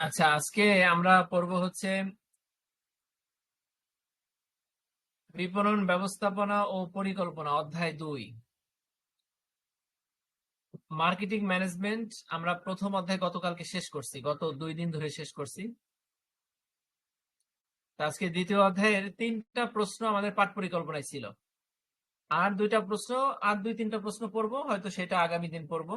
আচ্ছা আজকে আমরা পড়ব হচ্ছে বিপণন ব্যবস্থাপনা ও পরিকল্পনা, অধ্যায় দুই। মার্কেটিং ম্যানেজমেন্ট, আমরা প্রথম অধ্যায় গতকালকে শেষ করছি, গত দুই দিন ধরে শেষ করছি। আজকে দ্বিতীয় অধ্যায়ের তিনটা প্রশ্ন আমাদের পাঠ পরিকল্পনায় ছিল। আর দুইটা প্রশ্ন, আর দুই তিনটা প্রশ্ন পড়ব, হয়তো সেটা আগামী দিন পড়ব।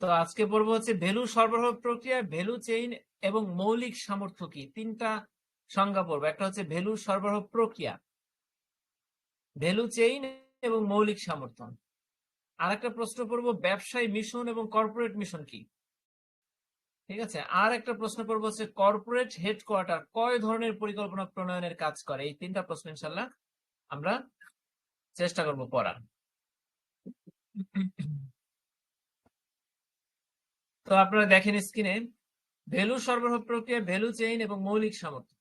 তো আজকে পড়ব হচ্ছে ভ্যালু সরবরাহ প্রক্রিয়া, ভ্যালু চেইন এবং মৌলিক সামর্থ্য কি? তিনটা সংজ্ঞা পড়ব। একটা হচ্ছে ভ্যালু সরবরাহ প্রক্রিয়া, ভ্যালু চেইন এবং মৌলিক সামর্থ্য। আর একটা প্রশ্ন পড়ব, ব্যবসায়ী মিশন এবং কর্পোরেট মিশন কি? ঠিক আছে? আর একটা প্রশ্ন পড়ব হচ্ছে কর্পোরেট হেডকোয়ার্টার কয় ধরনের পরিকল্পনা প্রণয়নের কাজ করে? এই তিনটা প্রশ্ন ইনশাল্লাহ আমরা চেষ্টা করব পড়ার। তো আপনারা দেখেন স্ক্রিনে, ভ্যালু সরবরাহ প্রক্রিয়া, ভ্যালু চেইন এবং মৌলিক সামর্থ্য।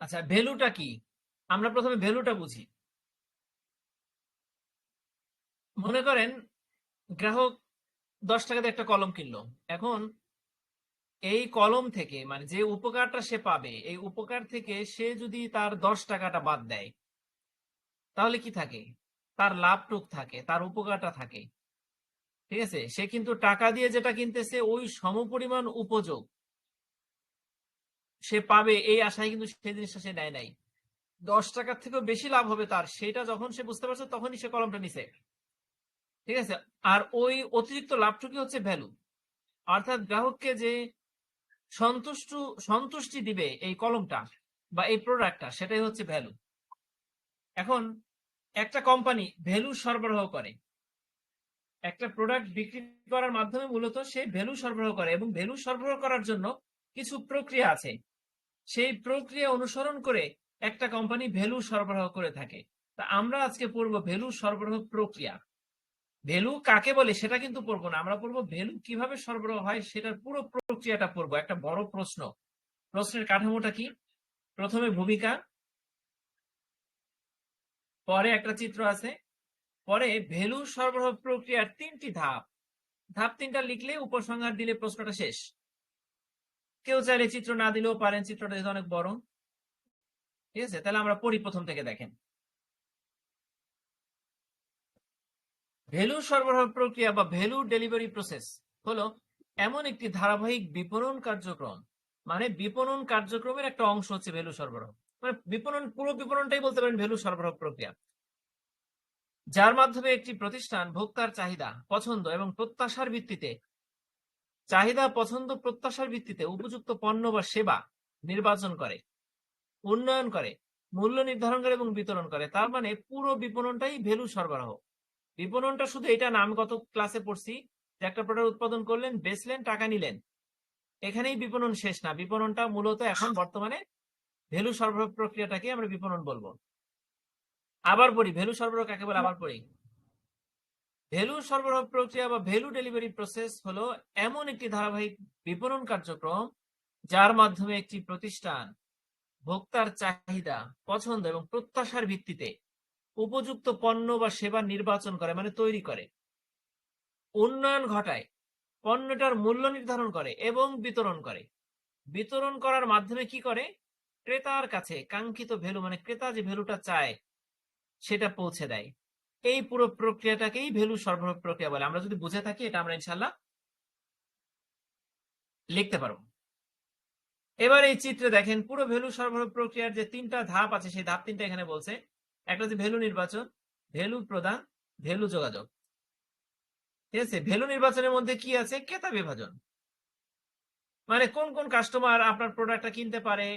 আচ্ছা ভ্যালুটা কি? আমরা প্রথমে ভ্যালুটা বুঝি। মনে করেন, গ্রাহক দশ টাকাতে একটা কলম কিনলো। এখন এই কলম থেকে মানে যে উপকারটা সে পাবে, এই উপকার থেকে সে যদি তার দশ টাকাটা বাদ দেয়, তাহলে কি থাকে? তার লাভটুক থাকে, তার উপকারটা থাকে। ঠিক আছে? সে কিন্তু টাকা দিয়ে যেটা কিনতেছে, ওই সমপরিমাণ উপযোগ সে পাবে, এই আশায় কিন্তু সেই জিনিসটা সে নেয় নাই। দশ টাকার থেকেও বেশি লাভ হবে তার, সেটা যখন সে বুঝতে পারছে, তখনই সে কলমটা নিছে। ঠিক আছে? আর ওই অতিরিক্ত লাভটুকু হচ্ছে ভ্যালু অর্থাৎ গ্রাহককে যে সন্তুষ্ট, সন্তুষ্টি দিবে এই কলমটা বা এই প্রোডাক্টটা সেটাই হচ্ছে ভ্যালু এখন একটা কোম্পানি ভ্যালু সরবরাহ করে। একটা প্রোডাক্ট বিক্রি করার মাধ্যমে মূলত সে ভ্যালু সরবরাহ করে এবং ভ্যালু সরবরাহ করার জন্য কিছু প্রক্রিয়া আছে। সেই প্রক্রিয়া অনুসরণ করে একটা কোম্পানি ভ্যালু সরবরাহ করে থাকে। তা আমরা আজকে পড়ব ভ্যালু সরবরাহ প্রক্রিয়া। ভ্যালু কাকে বলে সেটা কিন্তু পড়ব না। আমরা পড়ব ভ্যালু কীভাবে সরবরাহ হয় সেটার পুরো প্রক্রিয়াটা পড়ব। একটা বড় প্রশ্ন। প্রশ্নের কাঠামোটা কি? প্রথমে ভূমিকা, পরে একটা চিত্র আছে, পরে ভ্যালু সরবরাহ প্রক্রিয়ার তিনটি ধাপ। ধাপ তিনটা লিখলে উপসংহার দিলে প্রশ্নটা শেষ। কেউ চাইলে চিত্র না দিলেও পারেন, চিত্রটা যেহেতু অনেক বড়। ঠিক আছে? তাহলে আমরা পড়ি প্রথম থেকে দেখেন। ভ্যালু সরবরাহ প্রক্রিয়া বা ভ্যালু ডেলিভারি প্রসেস হলো এমন একটি ধারাবাহিক বিপণন কার্যক্রম। মানে বিপণন কার্যক্রমের একটা অংশ হচ্ছে ভ্যালু সরবরাহ। মানে বিপণন, পুরো বিপণনটাই বলতে পারেন ভ্যালু সরবরাহ প্রক্রিয়া। যার মাধ্যমে একটি প্রতিষ্ঠান ভোক্তার চাহিদা, পছন্দ এবং প্রত্যাশার ভিত্তিতে, চাহিদা, পছন্দ, প্রত্যাশার ভিত্তিতে উপযুক্ত পণ্য বা সেবা নির্বাচন করে, উন্নয়ন করে, মূল্য নির্ধারণ করে এবং বিতরণ করে। তার মানে পুরো বিপণনটাই ভ্যালু সরবরাহ। বিপণনটা শুধু এটা না, আমি গত ক্লাসে পড়ছি যে একটা প্রোডাক্ট উৎপাদন করলেন, বেচলেন, টাকা নিলেন। এখানেই বিপণন শেষ না। বিপণনটা মূলত এখন বর্তমানে ভ্যালু সরবরাহ প্রক্রিয়াটাকে আমরা বিপণন বলব। আবার পড়ি, ভ্যালু সরবরাহ কাকে বলে? আবার পড়ি। ভ্যালু সরবরাহ প্রক্রিয়া বা ভ্যালু ডেলিভারি প্রসেস হলো এমন একটি ধারাবাহিক বিপণন কার্যক্রম যার মাধ্যমে একটি প্রতিষ্ঠান ভোক্তার চাহিদা, পছন্দ এবং প্রত্যাশার ভিত্তিতে উপযুক্ত পণ্য বা সেবা নির্বাচন করে মানে তৈরি করে। উন্নয়ন ঘটায়, পণ্যটার মূল্য নির্ধারণ করে এবং বিতরণ করে। বিতরণ করার মাধ্যমে কি করে? ক্রেতার কাছে কাঙ্ক্ষিত ভ্যালু মানে ক্রেতা যে ভ্যালুটা চায়, সেটা পৌঁছে দেয়। এই পুরো প্রক্রিয়াটাকেই ভ্যালু সরবরাহ প্রক্রিয়া বলে। আমরা যদি বুঝে থাকি, এটা আমরা ইনশাল্লাহ লিখতে পারব। এবার এই চিত্রে দেখেন, পুরো ভ্যালু সরবরাহ প্রক্রিয়ার যে তিনটা ধাপ আছে, সেই ধাপ তিনটা এখানে বলছে একটা হচ্ছে ভ্যালু নির্বাচন, ভ্যালু প্রদান, ভ্যালু যোগাযোগ। ঠিক আছে? ভ্যালু নির্বাচনের মধ্যে কি আছে? ক্রেতা বিভাজন। মানে কোন কোন কাস্টমার আপনার প্রোডাক্টটা কিনতে পারে,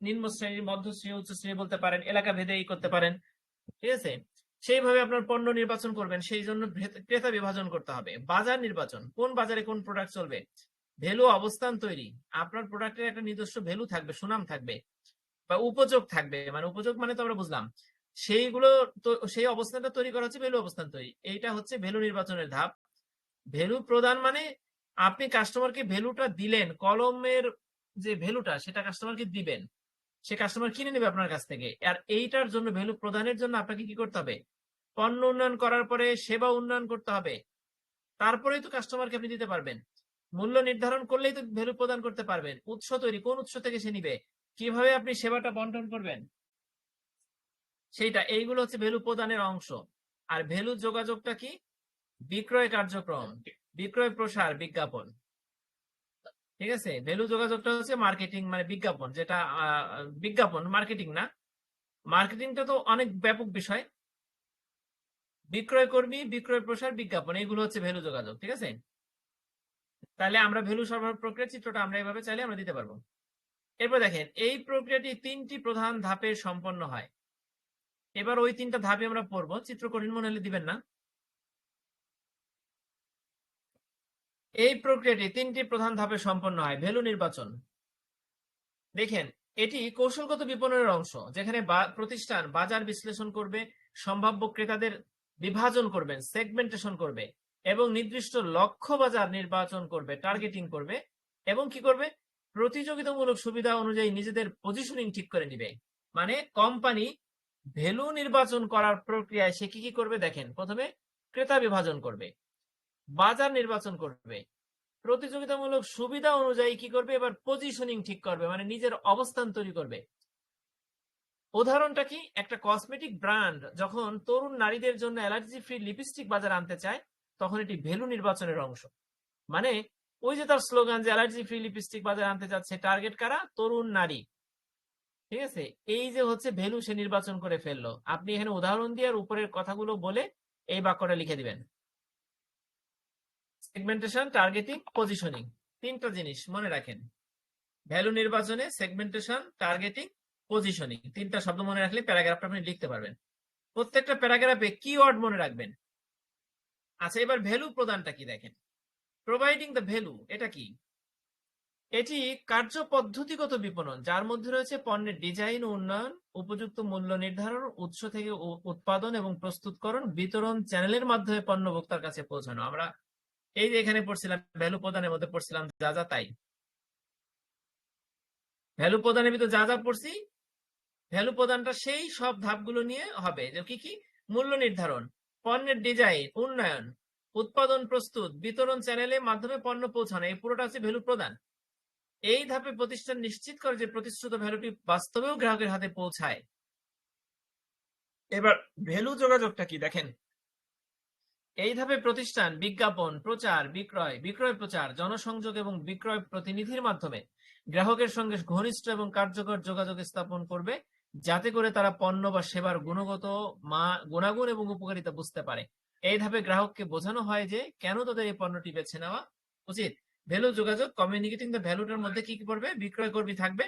নিম্ন শ্রেণির মধ্য শ্রেণি, উচ্চ শ্রেণি বলতে পারেন, এলাকা ভেদে করতে পারেন। ঠিক আছে? সেইভাবে আপনার পণ্য নির্বাচন করবেন, সেই জন্য ক্রেতা বিভাজন করতে হবে। বাজার নির্বাচন, কোন বাজারে কোন প্রোডাক্ট চলবে? ভ্যালু অবস্থান তৈরি। আপনার প্রোডাক্টের একটা নিজস্ব ভ্যালু থাকবে, সুনাম থাকবে, বা উপযোগ থাকবে। মানে উপযোগ মানে তো আমরা বুঝলাম। সেইগুলো সেই অবস্থানটা তৈরি করা হচ্ছে ভ্যালু অবস্থান তৈরি। এইটা হচ্ছে ভ্যালু নির্বাচনের ধাপ। ভ্যালু প্রদান মানে আপনি কাস্টমারকে ভ্যালুটা দিলেন, কলমের যে ভ্যালুটা, সেটা কাস্টমারকে দিবেন। সে কাস্টমার কিনে নেবে আপনার কাছ থেকে। আর এইটার জন্য ভ্যালু প্রদানের জন্য আপনাকে কি করতে হবে? পণ্য উন্নয়ন করার পরে সেবা উন্নয়ন করতে হবে। তারপরেই তো কাস্টমারকে আপনি দিতে পারবেন। মূল্য নির্ধারণ করলেই তো ভ্যালু প্রদান করতে পারবেন। উৎস তৈরি, কোন উৎস থেকে সে নিবে? কীভাবে আপনি সেবাটা বন্টন করবেন? সেইটা, এইগুলো হচ্ছে ভ্যালু প্রদানের অংশ। আর ভ্যালু যোগাযোগটা কি? বিক্রয় কার্যক্রম, বিক্রয় প্রসার, বিজ্ঞাপন। ঠিক আছে? ভ্যালু যোগাযোগটা হচ্ছে মার্কেটিং মানে বিজ্ঞাপন, যেটা বিজ্ঞাপন, মার্কেটিং না? মার্কেটিংটা তো অনেক ব্যাপক বিষয়। বিক্রয় কর্মী, বিক্রয় প্রসার, বিজ্ঞাপন এগুলো হচ্ছে ভ্যালু যোগাযোগ, ঠিক আছে? তাহলে আমরা ভ্যালু সরবরাহ প্রক্রিয়া চিত্রটা আমরা এভাবে চাইলে আমরা দিতে পারব। এরপর দেখেন, এই প্রক্রিয়াটি তিনটি প্রধান ধাপে সম্পন্ন হয়। এবার ওই তিনটা ধাপে আমরা পড়ব। চিত্র কঠিন মনে হলে দিবেন না। এই প্রক্রিয়াটি তিনটি প্রধান ধাপে সম্পন্ন হয়। ভ্যালু নির্বাচন। দেখেন, এটি কৌশলগত বিপণনের অংশ, যেখানে প্রতিষ্ঠান বাজার বিশ্লেষণ করবে, সম্ভাব্য ক্রেতাদের বিভাজন করবেন সেগমেন্টেশন করবে, এবং নির্দিষ্ট লক্ষ্য বাজার নির্বাচন করবে টার্গেটিং করবে, এবং কি করবে? প্রতিযোগিতামূলক সুবিধা অনুযায়ী নিজেদের পজিশনিং ঠিক করে নিবে। মানে কোম্পানি ভ্যালু নির্বাচন করার প্রক্রিয়ায় সে কি কি করবে দেখেন। প্রথমে ক্রেতা বিভাজন করবে, বাজার নির্বাচন করবে, প্রতিযোগিতামূলক সুবিধা অনুযায়ী কি করবে, এবার পজিশনিং ঠিক করবে মানে নিজের অবস্থান তৈরি করবে। উদাহরণটা কি? একটা কসমেটিক ব্র্যান্ড যখন তরুণ নারীদের জন্য অ্যালার্জি ফ্রি লিপস্টিক বাজার আনতে চায়, তখন এটি ভ্যালু নির্বাচনের অংশ। মানে ওই যে তার স্লোগান যে অ্যালার্জি ফ্রি লিপস্টিক বাজার আনতে চাচ্ছে টার্গেট কারা? তরুণ নারী। ঠিক আছে? এই যে হচ্ছে ভ্যালু সে নির্বাচন করে ফেলল। আপনি এখানে উদাহরণ দিয়ে আর উপরের কথাগুলো বলে এই বাক্যটা লিখে দিবেন। সেগমেন্টেশন টার্গেটিং পজিশনিং তিনটা জিনিস মনে রাখেন। ভ্যালু নির্বাচনে সেগমেন্টেশন টার্গেটিং পজিশনিং তিনটা শব্দ মনে রাখলে প্যারাগ্রাফটা আপনি লিখতে পারবেন। প্রত্যেকটা প্যারাগ্রাফে কিওয়ার্ড মনে রাখবেন। আচ্ছা এবার ভ্যালু প্রদানটা কি দেখেন? প্রোভাইডিং দ্য ভ্যালু এটা কি? এটি কার্য পদ্ধতিগত বিপণন, যার মধ্যে রয়েছে পণ্যের ডিজাইন ও উন্নয়ন, উপযুক্ত মূল্য নির্ধারণ, উৎস থেকে উৎপাদন এবং প্রস্তুতকরণ, বিতরণ চ্যানেলের মাধ্যমে পণ্য ভোক্তার কাছে পৌঁছানো। আমরা এই যে এখানে পড়ছিলাম ভ্যালু প্রদানের মধ্যে পড়ছিলাম যা যা তাই। ভ্যালু প্রদানের ভিতর যা যা পড়ছি ভ্যালু প্রদানটা সেই সব ধাপগুলো নিয়ে হবে। যে কি কি? মূল্য নির্ধারণ, পণ্যের ডিজাইন, উন্নয়ন, উৎপাদন প্রস্তুত, বিতরণ চ্যানেলের মাধ্যমে পণ্য পৌঁছানো, এই পুরোটা হচ্ছে ভ্যালু প্রদান এই ধাপে প্রতিষ্ঠান নিশ্চিত করে যে প্রতিশ্রুত ভ্যালুটি বাস্তবেও গ্রাহকের হাতে পৌঁছায়। এবার ভ্যালু যোগাযোগটা কি দেখেন? এই ধাপে প্রতিষ্ঠান বিজ্ঞাপন, প্রচার, বিক্রয় বিক্রয় প্রচার, জনসংযোগ এবং বিক্রয় প্রতিনিধির মাধ্যমে গ্রাহকের সঙ্গে ঘনিষ্ঠ এবং কার্যকর যোগাযোগ স্থাপন করবে, যাতে করে তারা পণ্য বা সেবার গুণগত মা, গুণাগুণ এবং উপকারিতা বুঝতে পারে। এই ধাপে গ্রাহককে বোঝানো হয় যে কেন তাদের এই পণ্যটি বেছে নেওয়া উচিত। ভ্যালু যোগাযোগ কমিউনিকেটিং দ্য ভ্যালুটার মধ্যে কি কি পড়বে? বিক্রয় কর্মী থাকবে,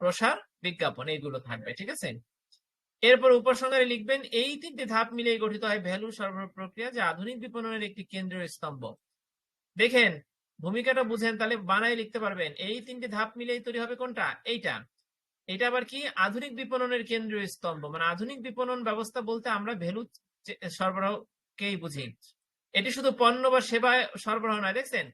প্রসার, বিজ্ঞাপন, এইগুলো থাকবে, ঠিক আছে? এরপর উপসংহারে লিখবেন, এই তিনটি ধাপ মিলিয়ে গঠিত হয় ভ্যালু সরবরাহ প্রক্রিয়া, যা আধুনিক বিপণনের একটি কেন্দ্রীয় স্তম্ভ। দেখেন, ভূমিকাটা বুঝেন, তাহলে বানায় লিখতে পারবেন, এই তিনটি ধাপ মিলেই তৈরি হবে কোনটা? এইটা। এটা আবার কি? আধুনিক বিপণনের কেন্দ্রীয় স্তম্ভ। মানে আধুনিক বিপণন ব্যবস্থা বলতে আমরা ভ্যালু সরবরাহকেই বুঝি। এটি শুধু পণ্য বা সেবা সরবরাহ নয়, দেখছেন?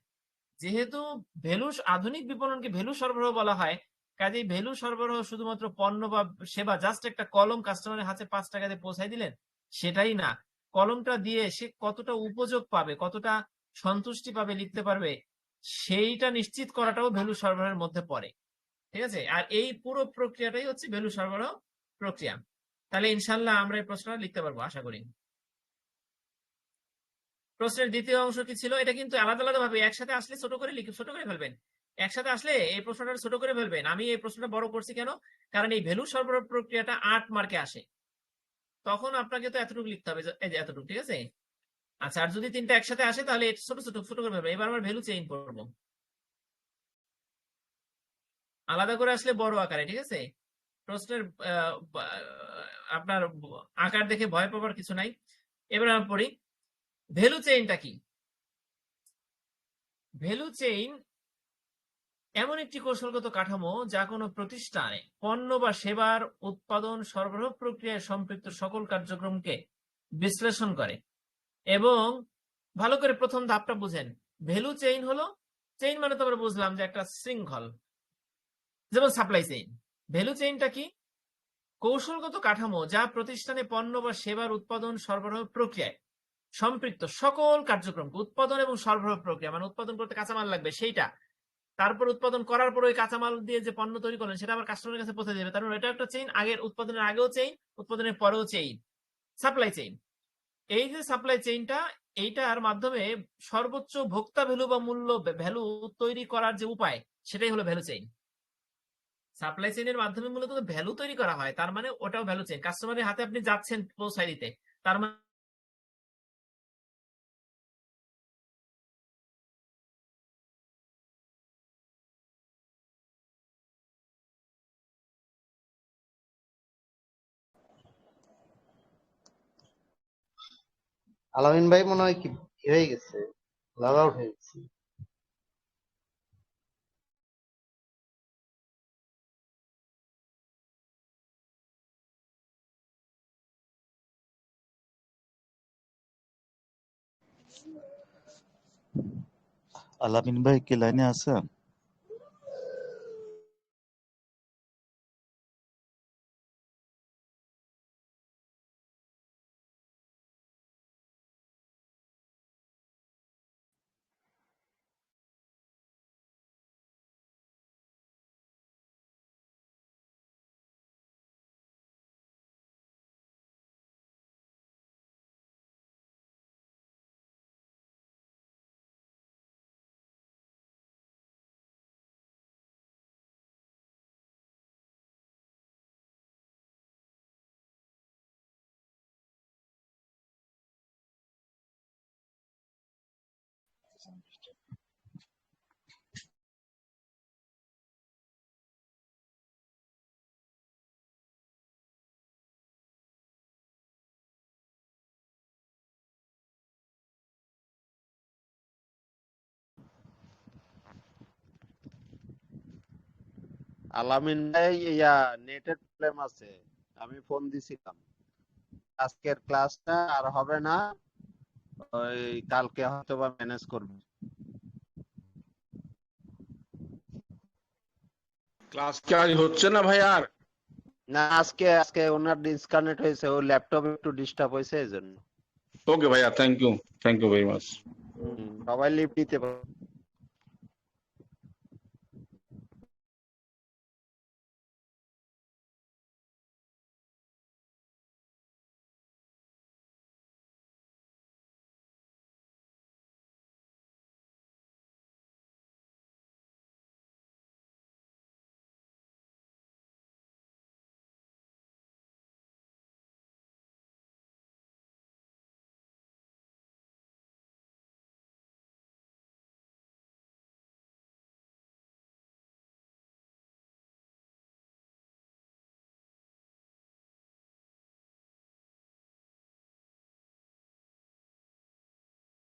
যেহেতু ভ্যালু আধুনিক বিপণনকে ভ্যালু সরবরাহ বলা হয়, কাজেই ভ্যালু সরবরাহ শুধুমাত্র পণ্য বা সেবা জাস্ট একটা কলম কাস্টমারের হাতে পাঁচ টাকা দিয়ে পৌঁছাই দিলেন, সেটাই না। কলমটা দিয়ে সে কতটা উপযোগ পাবে, কতটা সন্তুষ্টি পাবে, লিখতে পারবে, সেইটা নিশ্চিত করাটাও ভ্যালু সরবরাহের মধ্যে পড়ে। ঠিক আছে? আর এই পুরো প্রক্রিয়াটাই হচ্ছে ভ্যালু সরবরাহ প্রক্রিয়া। তাহলে ইনশাল্লাহ আমরা এই প্রশ্নটা লিখতে পারব, আশা করি। প্রশ্নের দ্বিতীয় অংশ কি ছিল? এটা কিন্তু আলাদা আলাদা ভাবে একসাথে আসলে ছোট করে লিখে, ছোট করে ফেলবেন। একসাথে আসলে এই প্রশ্নটা ছোট করে ফেলবেন। আমি এই প্রশ্নটা বড় করছি কেন? কারণ এই ভ্যালু সরবরাহ প্রক্রিয়াটা আট মার্কে আসে। তখন আপনাকে তো এতটুকু লিখতে হবে এই যে এতটুকু, ঠিক আছে? আচ্ছা আর যদি তিনটা একসাথে আসে, তাহলে ছোট ছোট ছোট করে ফেলবেন। এবার আমরা ভ্যালু চেঞ্জ করব। আলাদা করে আসলে বড় আকারে, ঠিক আছে? প্রশ্নের আপনার আকার দেখে ভয় পাবার কিছু নাই। এবার আমরা পড়ি। ভ্যালু চেইনটা কি? ভ্যালু চেইন এমন একটি কৌশলগত কাঠামো যা কোনো প্রতিষ্ঠানে পণ্য বা সেবার উৎপাদন সরবরাহ প্রক্রিয়ায় সম্পৃক্ত সকল কার্যক্রমকে বিশ্লেষণ করে এবং ভালো করে প্রথম ধাপটা বুঝেন। ভ্যালু চেইন হলো চেইন মানে তো আমরা বুঝলাম যে একটা শৃঙ্খল, যেমন সাপ্লাই চেইন ভ্যালু চেইনটা কি? কৌশলগত কাঠামো যা প্রতিষ্ঠানে পণ্য বা সেবার উৎপাদন সরবরাহ প্রক্রিয়ায় সম্পৃক্ত সকল কার্যক্রম উৎপাদন এবং সরবরাহ প্রক্রিয়া মানে উৎপাদন করতে কাঁচামাল লাগবে সেইটা, তারপর উৎপাদন করার পর ওই কাঁচামাল দিয়ে যে পণ্য তৈরি করলেন সেটা আবার কাস্টমারের কাছে পৌঁছে যাবে তার মানে এটা একটা চেইন আগের উৎপাদনের আগেও চেইন উৎপাদনের পরেও চেইন সাপ্লাই চেইন এই যে সাপ্লাই চেইনটা এইটার মাধ্যমে সর্বোচ্চ ভোক্তা ভ্যালু বা মূল্য ভ্যালু তৈরি করার যে উপায়, সেটাই হলো ভ্যালু চেইন সাপ্লাই চেইনের মাধ্যমে মূলত ভ্যালু তৈরি করা হয়, তার মানে ওটাও ভ্যালু চেইন কাস্টমারের হাতে আপনি যাচ্ছেন পৌঁছায় দিতে, তার মানে আলামিন ভাই মনে হয় কি হয়ে গেছে লগ আউট হয়ে গেছে। আলামিন ভাই কি লাইনে আছেন? আলামিন ভাই ইয়া নেটের প্রবলেম আছে। আমি ফোন দিছিলাম। আজকের ক্লাসটা আর হবে না। ওই কালকে হয়তো বা ম্যানেজ করবে। ক্লাস কি আজ হচ্ছে না ভাই আর? না আজকে আজকে ওনার ডিসকানেক্ট হয়েছে ও ল্যাপটপ একটু ডিস্টার্ব হয়েছে এই জন্য ওকে ভাইয়া thank you thank you very much সবাই লিভ নিতে পারে।